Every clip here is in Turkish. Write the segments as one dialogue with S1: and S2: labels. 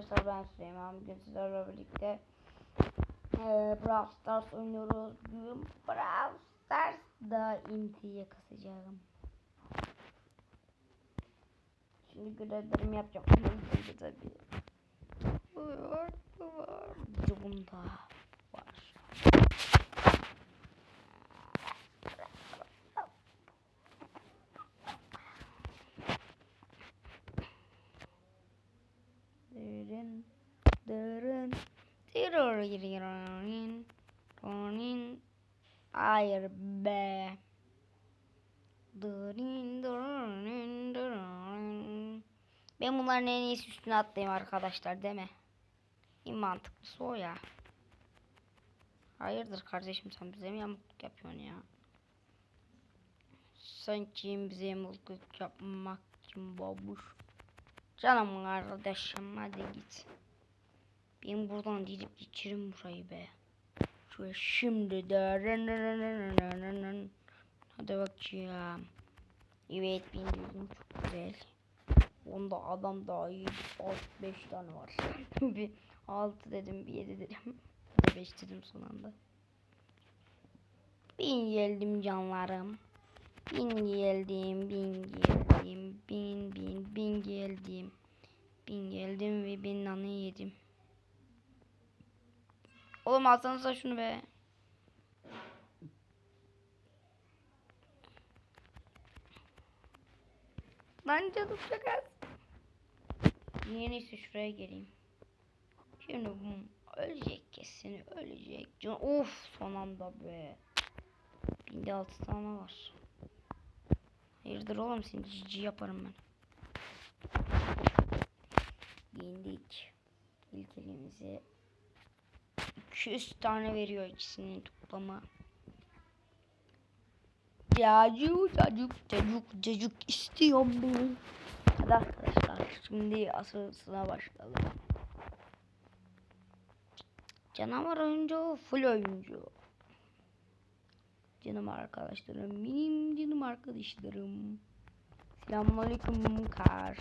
S1: arkadaşlar ben Süleyman. Bugün sizlerle birlikte eee Brawl Stars oynuyoruz. Bugün Brawl Stars'da intiye kasacağım. Şimdi görevlerimi yapacağım. Ama önce tabii. Bu var, bu var. Bunda var. Dırın, dırın, dırırırırın, dırın. Hayır be. Dırın, dırın, dırın. Ben bunların en iyisi üstüne atlayayım arkadaşlar mi? En mantıklısı o ya. Hayırdır kardeşim sen bize mi yamukluk yapıyorsun ya? Sen kim bize yamukluk yapmak için babuş? Canım kardeşim hadi git. Ben buradan gidip geçirim burayı be. Şöyle şimdi de Hadi bakayım. Evet benim çok güzel. Onda adam daha iyi. 5 tane var. bir 6 dedim bir 7 dedim. Bir de 5 dedim son anda. Bin geldim canlarım. Bin geldim, bin geldim, bin bin bin geldim. Bin geldim ve bin nanı yedim. Oğlum alsanıza şunu be. Lan canım çok az. Yenisi şuraya geleyim. Şimdi bu ölecek kesin ölecek. Can of son anda be. Binde altı tane var. Hayırdır oğlum seni cici yaparım ben. Yendik. İlk elimize 200 tane veriyor ikisinin toplamı. Cacuk cacuk cacuk cacuk istiyorum ben. Hadi arkadaşlar şimdi asılsına başlayalım. Canavar oyuncu full oyuncu. Canım arkadaşlarım, benim canım arkadaşlarım. Selamünaleyküm kar.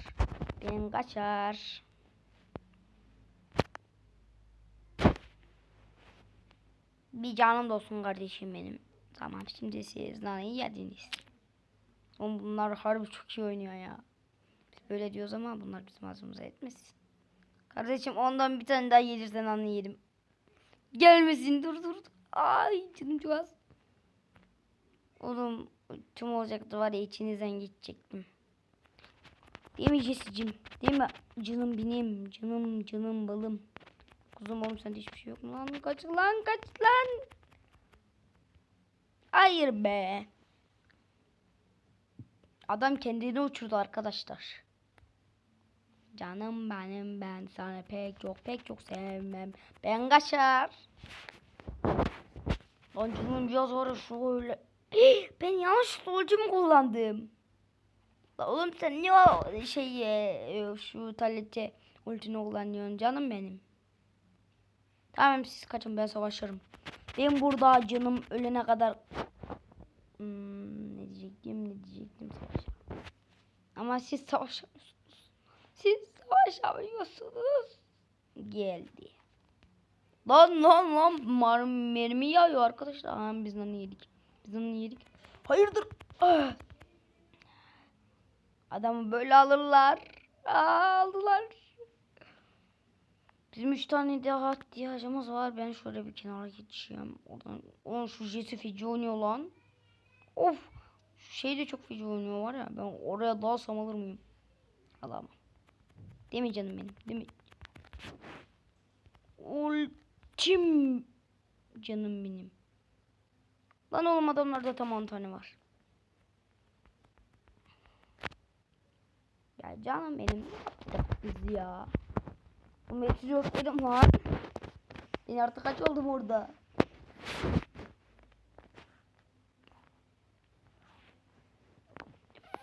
S1: Ben kaçar. Bir canım olsun kardeşim benim. Tamam şimdi siz naneyi yediniz. Oğlum bunlar harbi çok iyi oynuyor ya. Biz böyle diyoruz ama bunlar bizim ağzımıza etmesin. Kardeşim ondan bir tane daha yedirsen anne yedim. Gelmesin dur dur. dur. Ay canım çok az. Oğlum tüm olacaktı var ya içinizden geçecektim. Değil mi Jesse'cim? Değil mi canım benim? Canım canım balım. Kuzum oğlum sende hiçbir şey yok mu lan? Kaç lan kaç lan. Hayır be. Adam kendini uçurdu arkadaşlar. Canım benim ben sana pek çok pek çok sevmem. Ben kaçar. Lan canım biraz var şöyle. Ben yanlış ultimi kullandım. La oğlum sen niye o şey e, şu talete ultini kullanıyorsun canım benim. Tamam siz kaçın ben savaşırım. Ben burada canım ölene kadar hmm, ne diyecektim ne diyecektim savaşırım. Ama siz savaşamıyorsunuz. Siz savaşamıyorsunuz. Geldi. Lan lan lan mermi yağıyor arkadaşlar. Ha, biz onu yedik. Biz onu yedik. Hayırdır? Ah. Adamı böyle alırlar. Aa, aldılar. Bizim üç tane daha ihtiyacımız var. Ben şöyle bir kenara geçeyim. Oradan, onun şu jeti feci oynuyor lan. Of. Şu şey de çok feci oynuyor var ya. Ben oraya dalsam alır mıyım? Alamam. Değil mi canım benim? Değil mi? Ultim canım benim. Lan oğlum adamlarda tam 10 tane var. Ya canım benim ne yaptık biz ya? Bu metre yok dedim lan. Ben artık kaç oldum orada?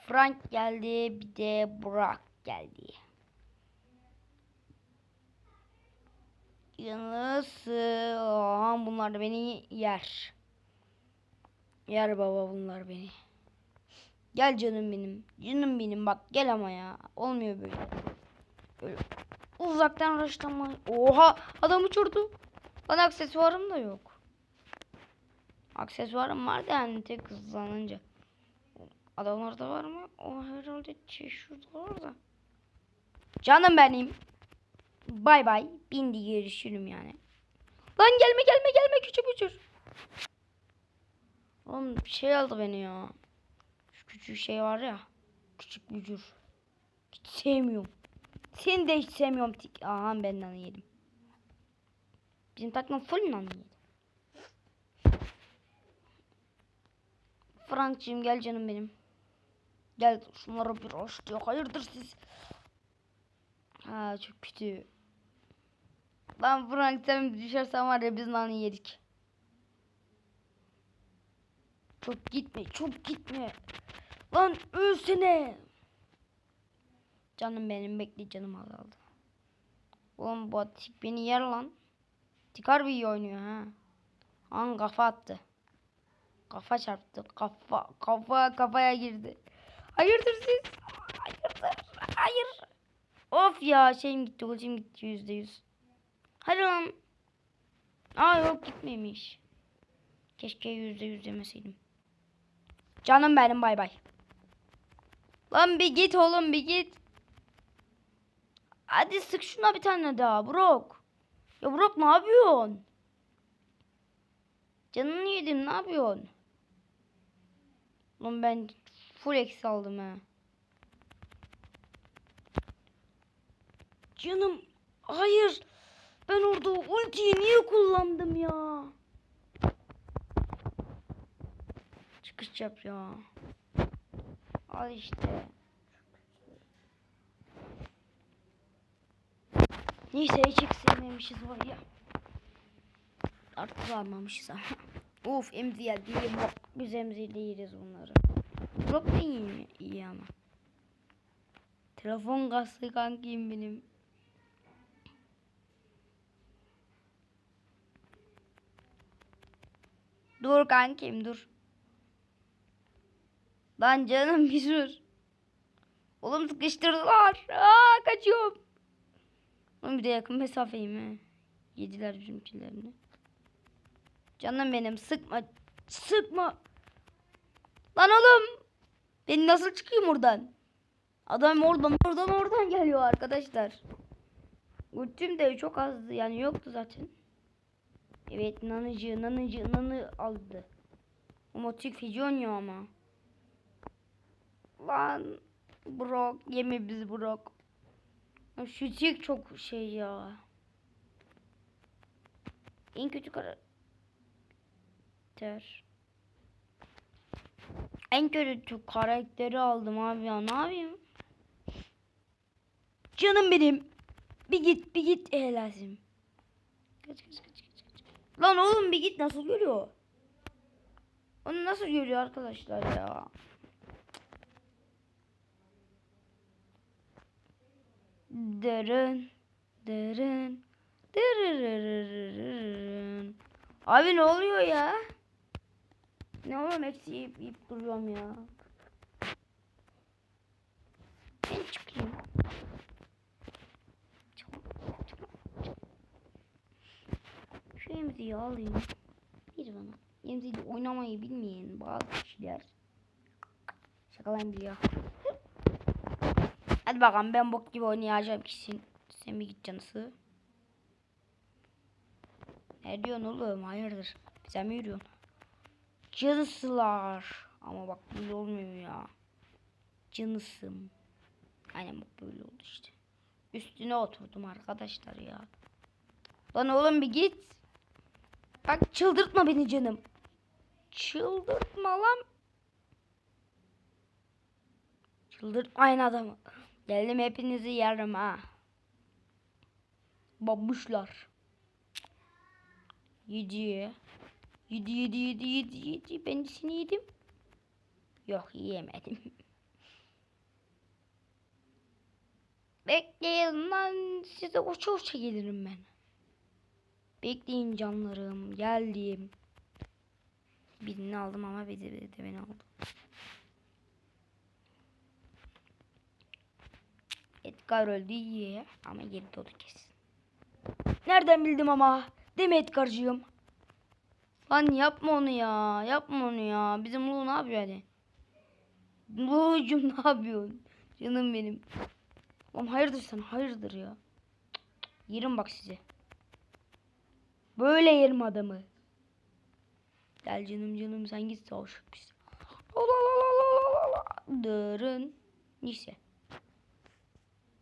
S1: Frank geldi bir de Burak geldi. Yalnız aha, bunlar da beni yer. Yer baba bunlar beni. Gel canım benim. Canım benim bak gel ama ya. Olmuyor böyle. Böyle. Uzaktan raşlama. Oha adam uçurdu. Lan aksesuarım da yok. Aksesuarım var da yani tek hızlanınca. Adamlarda var mı? O herhalde şey şurada var da. Canım benim. Bay bay. Bindi görüşürüm yani. Lan gelme gelme gelme küçük uçur. Oğlum şey aldı beni ya. Şu küçük şey var ya. Küçük bücür. Hiç sevmiyorum. Seni de hiç sevmiyorum. Aha benden yedim. Bizim takım full nan yedi. Frank'cığım gel canım benim. Gel şunlara bir hoş diyor. Hayırdır siz? Ha çok kötü. Lan Frank sen düşersen var ya biz nanı yedik. Çok gitme çok gitme. Lan ölsene. Canım benim bekle canım azaldı. Oğlum bu tik beni yer lan. Tik harbi iyi oynuyor ha. An kafa attı. Kafa çarptı. Kafa kafa kafaya girdi. Hayırdır siz? Hayırdır. Hayır. Of ya şeyim gitti. Ultim gitti yüzde yüz. Hadi lan. Aa yok gitmemiş. Keşke yüzde yüz demeseydim. Canım benim bay bay. Lan bir git oğlum bir git. Hadi sık şuna bir tane daha Brok. Ya Brok ne yapıyorsun? Canını yedim ne yapıyorsun? Lan ben full eksi aldım ha. Canım hayır. Ben orada ultiyi niye kullandım ya? Çıkış yap ya. Al işte. Neyse hiç eksilmemişiz var ya. Artık varmamışız ama. Uf emziyel değil bak biz emziyle yeriz bunları. Çok iyi, mi? iyi ama. Telefon kası kankim benim. Dur kankim dur. Lan canım bir dur. Oğlum sıkıştırdılar. Aa kaçıyorum. Oğlum bir de yakın mesafeyim he. Yediler bizimkilerini. Canım benim sıkma. Sıkma. Lan oğlum. Ben nasıl çıkayım oradan? Adam oradan oradan oradan geliyor arkadaşlar. Ultim de çok azdı yani yoktu zaten. Evet nanıcı nanıcı nanı aldı. Motik feci oynuyor ama. Lan Brock yeme biz Brock. Şu tik çok şey ya. En kötü karakter. En kötü karakteri aldım abi ya ne yapayım? Canım benim. Bir git bir git lazım. Kaç kaç kaç kaç. kaç. Lan oğlum bir git nasıl görüyor? Onu nasıl görüyor arkadaşlar ya? Dırın dırın dırırırırırın. Abi ne oluyor ya? Ne oğlum eksi yiyip, yiyip duruyorum ya. Ben çıkayım. Şu emziği alayım. Bir bana. Emziği oynamayı bilmeyen bazı kişiler. Şakalan biliyor. Hadi bakalım ben bok gibi oynayacağım kişinin. Sen bir git canısı. Ne diyorsun oğlum? Hayırdır? Sen mi yürüyorsun? Canısılar. Ama bak böyle olmuyor ya. Canısım. Aynen bak böyle oldu işte. Üstüne oturdum arkadaşlar ya. Lan oğlum bir git. Bak çıldırtma beni canım. Çıldırtma lan. Çıldırtmayın adamı. Geldim hepinizi yerim ha. Babuşlar. Yedi. Yedi yedi yedi yedi yedi. Ben seni yedim. Yok yiyemedim. Bekleyin lan size uça uça gelirim ben. Bekleyin canlarım geldim. Birini aldım ama bir de, bir de beni aldı. Edgar öldü iyi ama geri doğdu kesin. Nereden bildim ama? Değil mi Edgar'cığım? Lan yapma onu ya. Yapma onu ya. Bizim Lu ne yapıyor hadi? Lu'cum ne yapıyorsun? Canım benim. Oğlum hayırdır sen hayırdır ya. Yerim bak size. Böyle yerim adamı. Gel canım canım sen git savaş. Dırın. Neyse.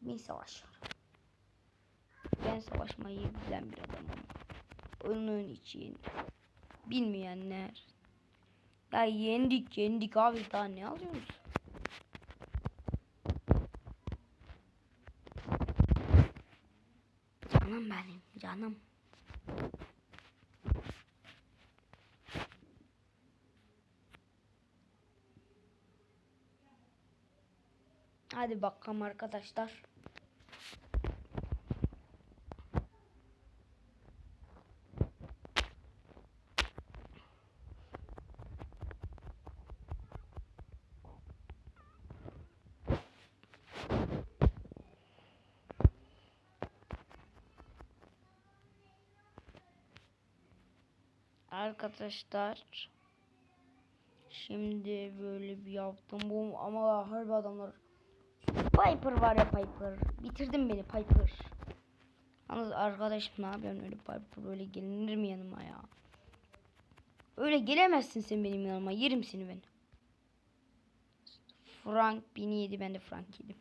S1: Ben savaşır. Ben savaşmayı bilen bir adamım. Onun için bilmeyenler. Ya yendik yendik abi daha ne alıyoruz? Canım benim canım. Hadi bakalım arkadaşlar. Arkadaşlar şimdi böyle bir yaptım bu ama harbi adamlar Piper var ya Piper bitirdin beni Piper Yalnız arkadaşım ne yapıyorsun öyle Piper böyle gelinir mi yanıma ya Öyle gelemezsin sen benim yanıma yerim seni ben Frank beni yedi ben de Frank yedim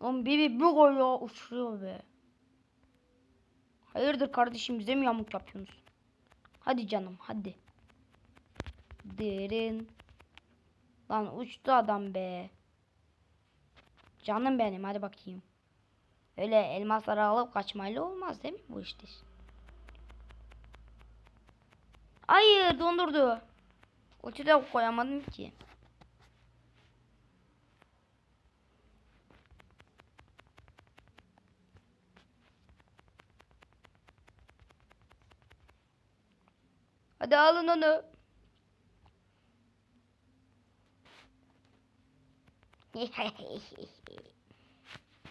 S1: Oğlum bebe bu gol ya uçuruyor be Hayırdır kardeşim bize mi yamuk yapıyorsunuz? Hadi canım hadi. Derin. Lan uçtu adam be. Canım benim hadi bakayım. Öyle elmasları alıp kaçmayla olmaz değil mi bu işte? Hayır dondurdu. Ulti de koyamadım ki. Hadi alın onu.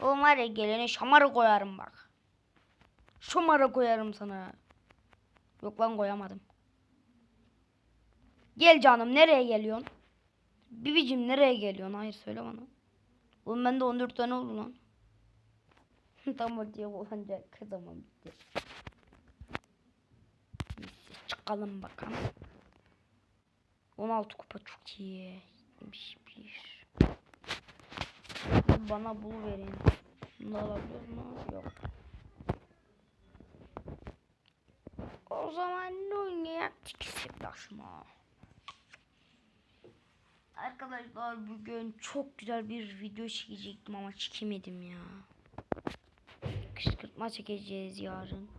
S1: Oğlum var ya gelene şamarı koyarım bak. Şamarı koyarım sana. Yok lan koyamadım. Gel canım nereye geliyorsun? Bibicim nereye geliyorsun? Hayır söyle bana. Oğlum bende 14 tane oldu lan. tamam diye olacak. Tamam bitti. Çıkalım bakalım. 16 kupa çok iyi. 71. Bana bul verin. Bunu alabiliyor mu? Yok. O zaman ne oynayacaktık sevdaşıma? Arkadaşlar bugün çok güzel bir video çekecektim ama çekemedim ya. Kışkırtma çekeceğiz yarın.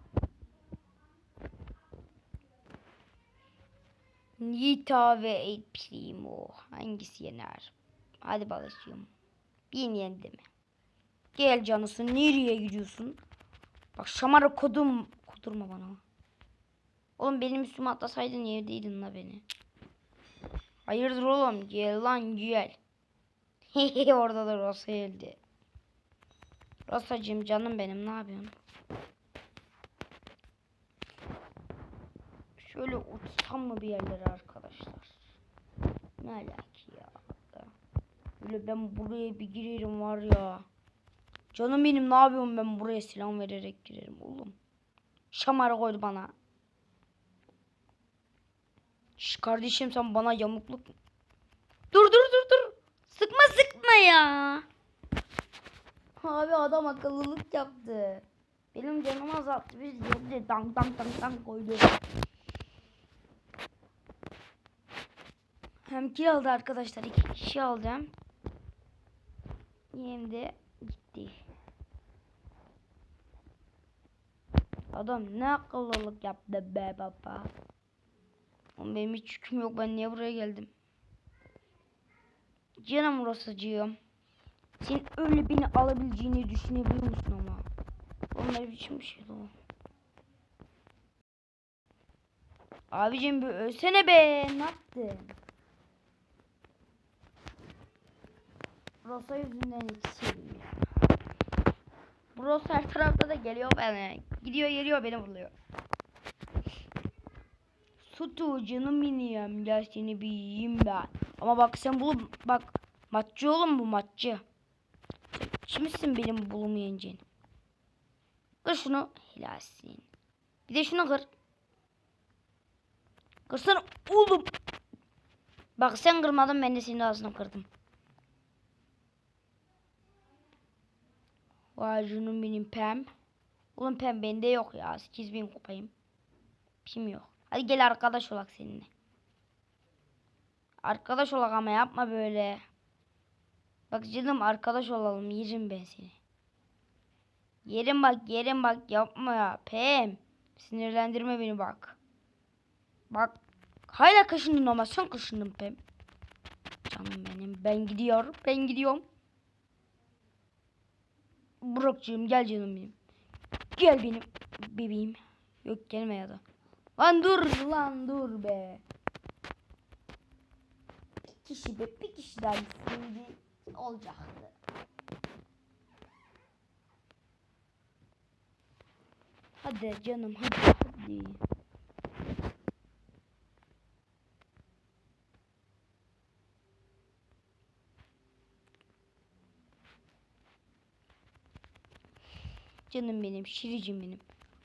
S1: Nita ve El Primo. Hangisi yener? Hadi balışıyorum. Bir yendi mi? Gel canısı. Nereye gidiyorsun? Bak şamara kodum. Kodurma bana. Oğlum benim üstüme atlasaydın yerdeydin la beni. Hayırdır oğlum? Gel lan gel. Orada da Rosa geldi. Rosacığım canım benim ne yapıyorsun? Şöyle uçsam mı bir yerlere arkadaşlar? Ne alaki ya? Böyle ben buraya bir girerim var ya. Canım benim ne yapıyorum ben buraya silah vererek girerim oğlum. Şamara koydu bana. Şş kardeşim sen bana yamukluk Dur dur dur dur. Sıkma sıkma ya. Abi adam akıllılık yaptı. Benim canım azalttı. Bir yerde dang dang dang dang koydu. Hem kill aldı arkadaşlar. iki kişi aldım. Hem de gitti. Adam ne akıllılık yaptı be baba. Oğlum benim hiç yüküm yok. Ben niye buraya geldim? Canım Rosacığım. Sen öyle beni alabileceğini düşünebiliyor musun ama? Onlar biçim bir şeydi o. Abicim bir ölsene be. Ne yaptın? Rosa yüzünden yetişelim ya. Rosa her tarafta da geliyor bana. Gidiyor geliyor beni buluyor. Sutu canım benim. Gel seni bir yiyeyim ben. Ama bak sen bulu bak matçı oğlum bu matçı. Kimsin benim bulumu yeneceğin? Kır şunu. Helalsin. Bir de şunu kır. Kırsana oğlum. Bak sen kırmadın ben de senin ağzını kırdım. Vay benim pem. Oğlum pem bende yok ya. 8000 kupayım. Pim yok. Hadi gel arkadaş olak seninle. Arkadaş olak ama yapma böyle. Bak canım arkadaş olalım. Yerim ben seni. Yerim bak yerim bak yapma ya. Pem. Sinirlendirme beni bak. Bak. Hala kaşındın ama sen kaşındın Pem. Canım benim. Ben gidiyorum. Ben gidiyorum. Burak'cığım gel canım benim. Gel benim bebeğim. Yok gelme ya da. Lan dur lan dur be. Bir kişi be bir kişi daha gitseydi olacaktı. Hadi canım hadi hadi. Canım benim, şiricim benim.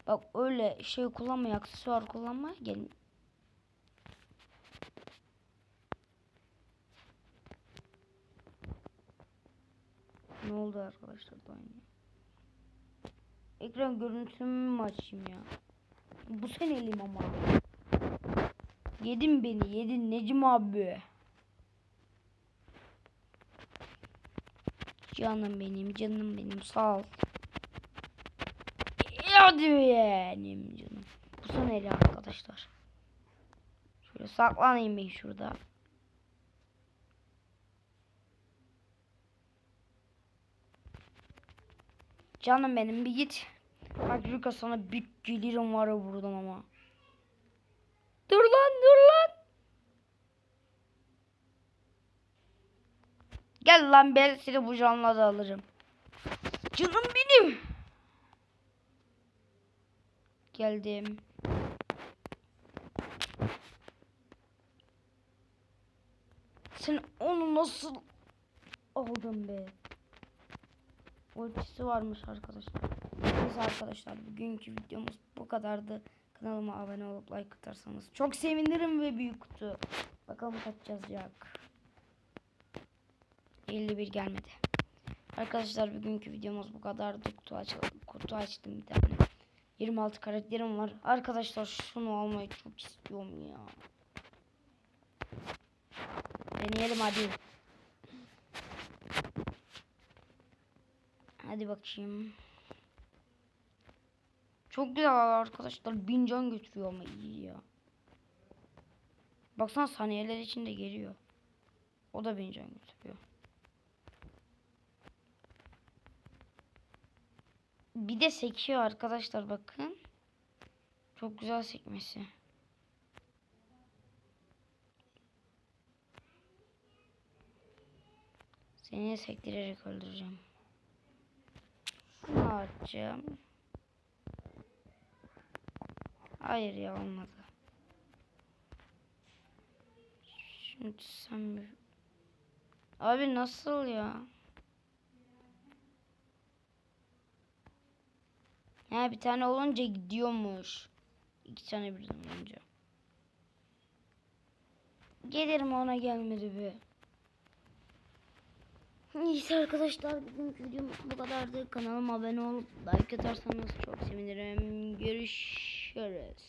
S1: Bak öyle şey kullanma, aksesuar kullanma. Gelin. Ne oldu arkadaşlar da aynı. Ekran görüntümü mü açayım ya? Bu senelim ama. Yedin beni, yedin Necim abi. Canım benim, canım benim, sağ ol. Hadi benim canım. Bu saneli arkadaşlar. Şöyle saklanayım ben şurada. Canım benim bir git. Bak Lucas sana bir gelirim var ya buradan ama. Dur lan dur lan. Gel lan ben seni bu canla da alırım. Canım benim. Geldim. Sen onu nasıl aldın be? Ultisi varmış arkadaşlar. Neyse arkadaşlar bugünkü videomuz bu kadardı. Kanalıma abone olup like atarsanız çok sevinirim ve büyük kutu. Bakalım kaç yazacak. 51 gelmedi. Arkadaşlar bugünkü videomuz bu kadardı. Kutu, aç kutu açtım bir tane. 26 karakterim var. Arkadaşlar şunu almayı çok istiyorum ya. Deneyelim hadi. Hadi bakayım. Çok güzel arkadaşlar. Bin can götürüyor ama iyi ya. Baksana saniyeler içinde geliyor. O da bin can götürüyor. Bir de sekiyor arkadaşlar bakın. Çok güzel sekmesi. Seni sektirerek öldüreceğim. Şunu açacağım. Hayır ya olmadı. Şimdi sen bir... Abi nasıl ya? Ha bir tane olunca gidiyormuş. İki tane birden olunca. Gelirim ona gelmedi be. Neyse arkadaşlar bugünkü videomuz bu kadardı. Kanalıma abone olup like atarsanız çok sevinirim. Görüşürüz.